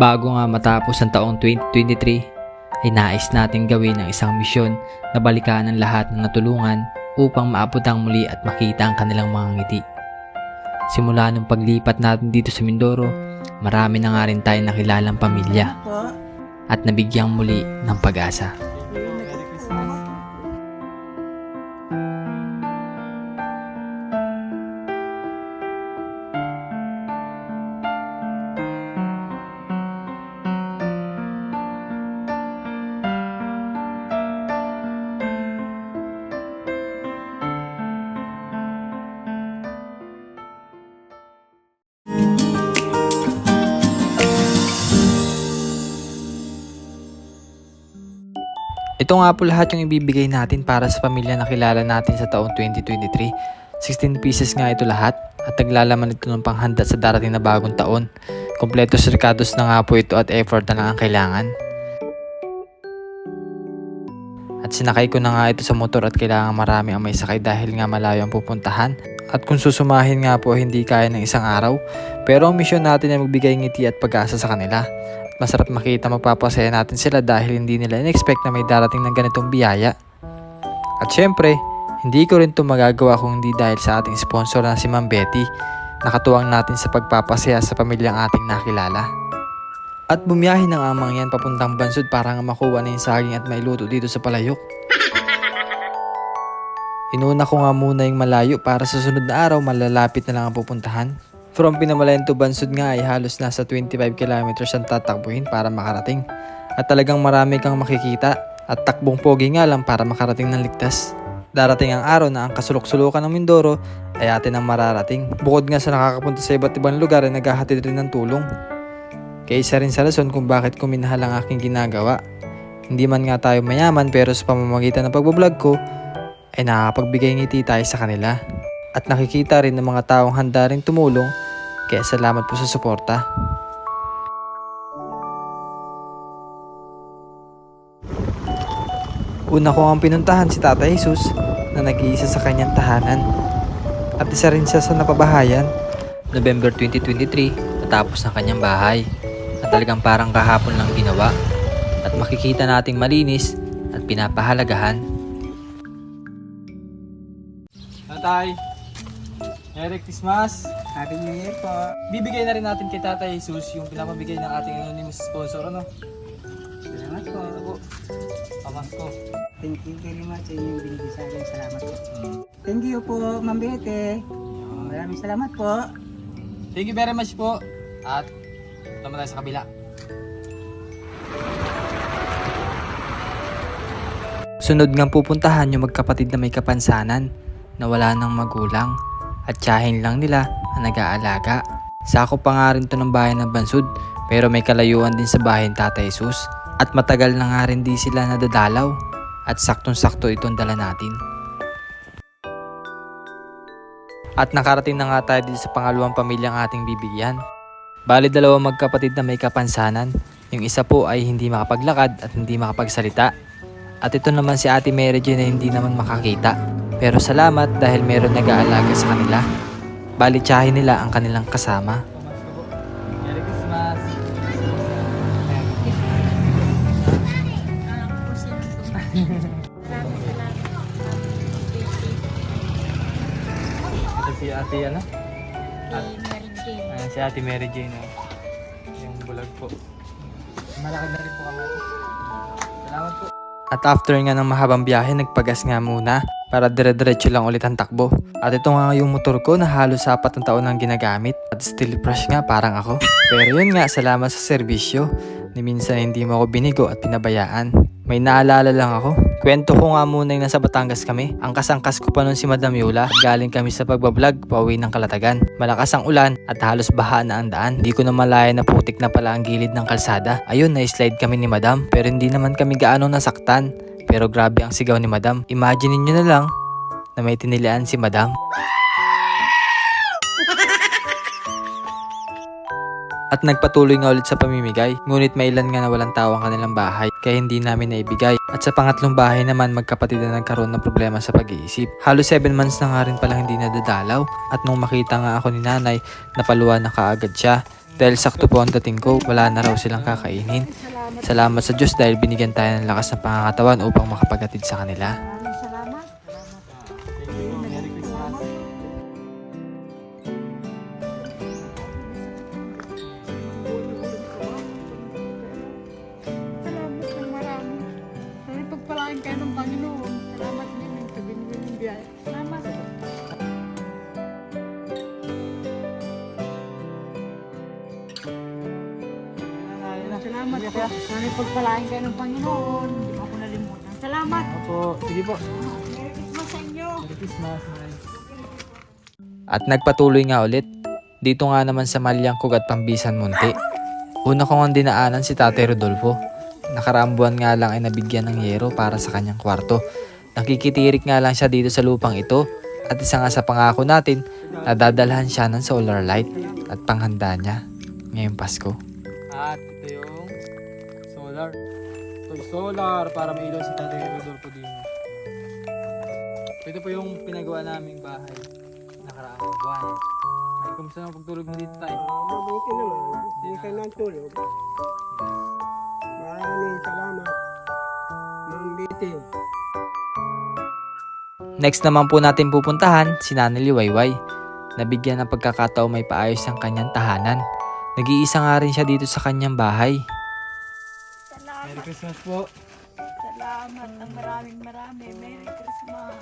Bago nga matapos ang taong 2023, ay nais natin gawin ang isang misyon na balikan ang lahat ng natulungan upang maabot ang muli at makita ang kanilang mga ngiti. Simula nung paglipat natin dito sa Mindoro, marami na nga rin tayong nakilalang pamilya at nabigyang muli ng pag-asa. Ito nga po lahat yung ibibigay natin para sa pamilya na kilala natin sa taong 2023. 16 pieces nga ito lahat at naglalaman ito ng panghanda sa darating na bagong taon. Kompleto sirkados na nga po ito at effort na lang ang kailangan. At sinakay ko na nga ito sa motor at kailangan marami ang may sakay dahil nga malayo ang pupuntahan. At kung susumahin nga po hindi kaya ng isang araw. Pero ang misyon natin ay magbigay ngiti at pag-asa sa kanila. Masarap makita magpapasaya natin sila dahil hindi nila in-expect na may darating ng ganitong biyaya. At syempre, hindi ko rin ito magagawa kung hindi dahil sa ating sponsor na si Ma'am Betty. Nakatuwang natin sa pagpapasaya sa pamilyang ating nakilala. At bumiyahe ng amang yan papuntang bansod para nga makuha na yung saging at mailuto dito sa palayok. Inuna ko nga muna yung malayo para sa sunod na araw malalapit na lang ang pupuntahan. From Pinamalayan to Bansod nga ay halos nasa 25 kilometers ang tatakbuhin para makarating. At talagang marami kang makikita at takbong pogi nga lang para makarating ng ligtas. Darating ang araw na ang kasulok-sulukan ng Mindoro ay atin ang mararating. Bukod nga sa nakakapunta sa iba't ibang lugar ay naghahatid rin ng tulong. Kaya isa rin sa rason kung bakit ko minahal ang aking ginagawa. Hindi man nga tayo mayaman pero sa pamamagitan ng pagbablog ko ay nakakapagbigay ngiti tayo sa kanila. At nakikita rin ng mga taong handa rin tumulong kaya salamat po sa suporta. Una ko ang pinuntahan si Tata Jesus na nag-iisa sa kanyang tahanan. At isa rin siya sa napabahayan. November 2023, natapos ng kanyang bahay. At talagang parang kahapon lang ginawa. At makikita nating malinis at pinapahalagahan. Tatay, Merry Christmas! Happy New Year po. Bibigay na rin natin kay Tatay Jesus yung pinapabigay ng ating anonymous sponsor, ano? Salamat po. Ito po, pamasko. Thank you very much sa inyong binigay sa akin. Salamat po. Mm. Thank you po, Ma'am Bete. Maraming salamat po. Thank you very much po. At naman tayo sa kabila. Sunod ngang pupuntahan yung magkapatid na may kapansanan na wala ng magulang at tiyahin lang nila ang nag-aalaga. Sako pa nga rin to ng bahay ng Bansud pero may kalayuan din sa bahay ng Tata Jesus at matagal na nga rin di sila nadadalaw at saktong-sakto itong dala natin. At nakarating na nga tayo dito sa pangalawang pamilyang ating bibigyan. Bali dalawang magkapatid na may kapansanan. Yung isa po ay hindi makapaglakad at hindi makapagsalita. At ito naman si Ate Mary Jane na hindi naman makakita. Pero salamat dahil meron nag-aalaga sa kanila. Bali tiyahin nila ang kanilang kasama. Merry Christmas! Ito si Ate ano? Ayan, si Ate Mary Jane. Oh. Yung bulag po. Malaki na rin po kami. Salamat po. At after nga ng mahabang biyahe, nagpagas nga muna para dire-diretso lang ulit ang takbo. At ito nga yung motor ko na halos apat ng taon nang ginagamit. At still fresh nga parang ako. Pero yun nga, salamat sa serbisyo. Ni minsan hindi mo ako binigo at pinabayaan. May naalala lang ako. Kwento ko nga muna yung nasa Batangas kami. Ang kasangkas ko pa nun si Madam Yola. Galing kami sa pagbablog, pauwi ng Kalatagan. Malakas ang ulan at halos baha na ang daan. Di ko na malaya na putik na pala ang gilid ng kalsada. Ayun, na-slide kami ni Madam. Pero hindi naman kami gaano nasaktan. Pero grabe ang sigaw ni Madam. Imagine niyo na lang na may tinilian si Madam. At nagpatuloy nga ulit sa pamimigay, ngunit may ilan nga na walang tao ang kanilang bahay, kaya hindi namin naibigay. At sa pangatlong bahay naman, magkapatid na nagkaroon ng problema sa pag-iisip. Halos 7 months na nga rin palang hindi nadadalaw, at nung makita nga ako ni nanay, napaluwa na kaagad siya. Dahil sakto po ang dating ko, wala na raw silang kakainin. Salamat sa Diyos dahil binigyan tayo ng lakas ng pangangatawan upang makapaghatid sa kanila. Salamat. Salamat ng marami. Sana pagpalain kayo ng Panginoon. Salamat din ng kabinigay ng biyaya. Po. Sana pagpalain kayo ng Panginoon. Hindi mo ako nalimutan. Salamat. Opo, sige po. Merry Christmas sa inyo. Merry Christmas, At nagpatuloy nga ulit. Dito nga naman sa Malyangkog at Pambisan Munti. Una ko nga dinaanan si Tate Rodolfo. Nakaraang buwan nga lang ay nabigyan ng yero para sa kanyang kwarto. Nakikitirik nga lang siya dito sa lupang ito. At isa nga sa pangako natin, nadadalhan siya ng solar light at panghanda niya ngayong Pasko. At solar. Yung solar para may ilaw si Tate Rodolfo din. Ito po yung pinagawa naming bahay nakaraang buwan. Ay, kumusta naman pagtulog mo dito tayo? Mabuti naman. Hindi kayo ng tulog. Maraming salamat. Betty. Next naman po natin pupuntahan si Nanay Liwayway. Nabigyan ng pagkakataon may paayos ang kanyang tahanan. Nag-iisa nga rin siya dito sa kanyang bahay. Merry Christmas po. Salamat ng maraming marami. Merry Christmas.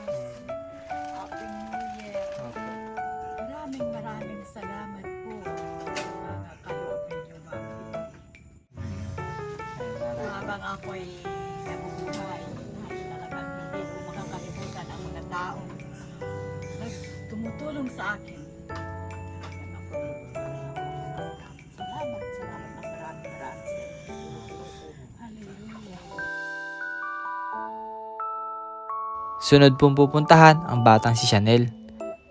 Happy New Year. Maraming maraming salamat po. Mga kaloob ninyo, Mami. Habang ako'y nabubuhay, ay talagang hindi ko makakalimutan ang mga taong tumutulong sa akin. Sunod pong pupuntahan ang batang si Chanel.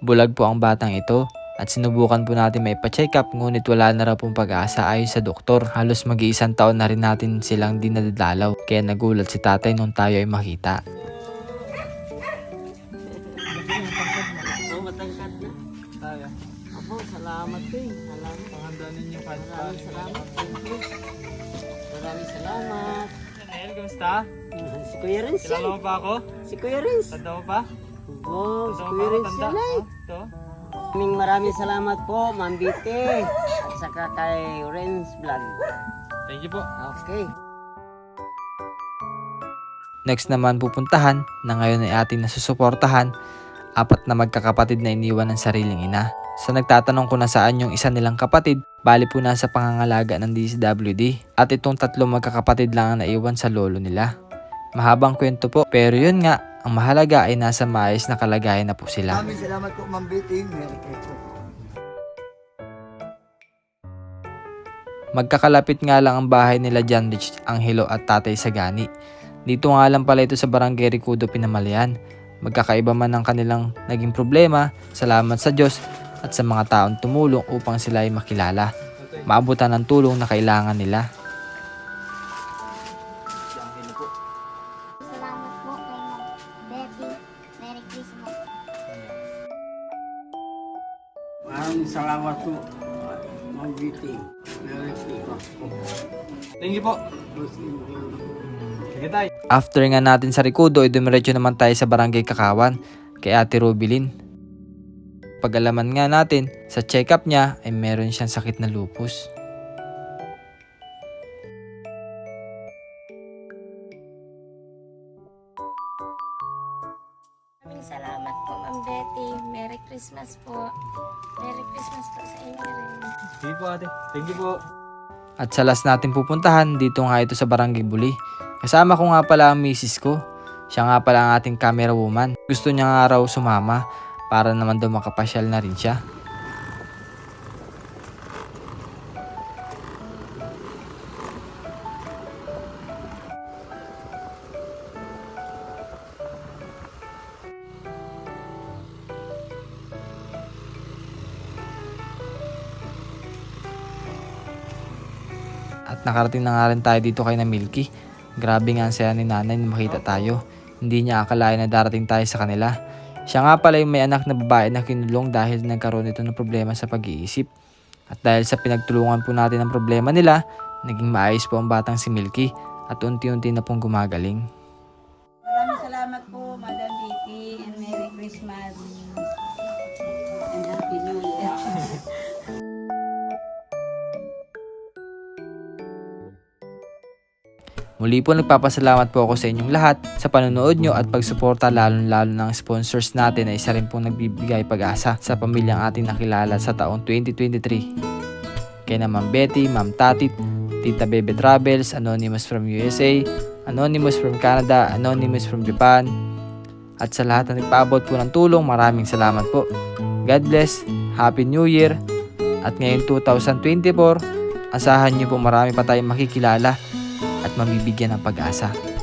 Bulag po ang batang ito at sinubukan po natin may pa-check up ngunit wala na raw pong pag-asa ayon sa doktor. Halos mag-iisang taon na rin natin silang dinadalaw kaya nagulat si tatay nung tayo ay makita. Oh, Apo, salamat din. Salamat. panghanda ninyo Maraming salamat. Maraming salamat. Kamusta? Si Kuya Rins yan. mo pa ako? Si Kuya Rins. Tanda mo pa? Oh, si Tanda mo Kuya pa ako? Rins Tanda? yan ay. Oh, ito? Maraming maraming salamat po, Ma'am Bite. At saka kay Renz Vlog. Thank you po. Okay. Next naman pupuntahan na ngayon ay ating nasusuportahan apat na magkakapatid na iniwan ng sariling ina. Sa nagtatanong ko na saan yung isa nilang kapatid, bali po nasa pangangalaga ng DCWD at itong tatlong magkakapatid lang ang naiwan sa lolo nila. Mahabang kwento po pero yun nga, ang mahalaga ay nasa maayos na kalagayan na po sila. Maraming salamat po, Ma'am Betty. Merry Christmas. Magkakalapit nga lang ang bahay nila John Rich Angelo at Tatay Sagani. Dito nga lang pala ito sa Barangay Ricudo, Pinamalayan. Magkakaiba man ang kanilang naging problema, salamat sa Diyos at sa mga taong tumulong upang sila ay makilala. Maabutan ng tulong na kailangan nila. Salamat po kay Ma'am Betty. Merry Christmas. Maraming salamat po, Ma'am Betty. Merry Christmas po. Thank you po. Sige tayo. After nga natin sa Ricudo, ay dumiretso naman tayo sa Barangay Kakawan kay Ate Rubilin. Pag-alaman nga natin, sa check-up niya ay meron siyang sakit na lupus. Salamat po, Ma'am Betty. Merry Christmas po. Merry Christmas po sa inyo rin. Sige po ate. Thank you po. At sa last natin pupuntahan, dito nga ito sa Barangay Buli. Kasama ko nga pala ang misis ko. Siya nga pala ang ating camera woman. Gusto niya nga raw sumama para naman daw makapasyal na rin siya. At nakarating na nga rin tayo dito kay na Milky. Grabe nga ang saya ni nanay na makita tayo. Hindi niya akalain na darating tayo sa kanila. Siya nga pala yung may anak na babae na kinulong dahil nagkaroon ito ng problema sa pag-iisip. At dahil sa pinagtulungan po natin ang problema nila, naging maayos po ang batang si Milky at unti-unti na pong gumagaling. Muli po nagpapasalamat po ako sa inyong lahat sa panonood nyo at pagsuporta lalo-lalo ng sponsors natin na isa rin pong nagbibigay pag-asa sa pamilyang ating nakilala sa taong 2023. Kaya naman Betty, Ma'am Tatit, Tita Bebe Travels, Anonymous from USA, Anonymous from Canada, Anonymous from Japan, at sa lahat na nagpaabot po ng tulong, maraming salamat po. God bless, Happy New Year, at ngayon 2024, asahan nyo po marami pa tayong makikilala at mabibigyan ng pag-asa.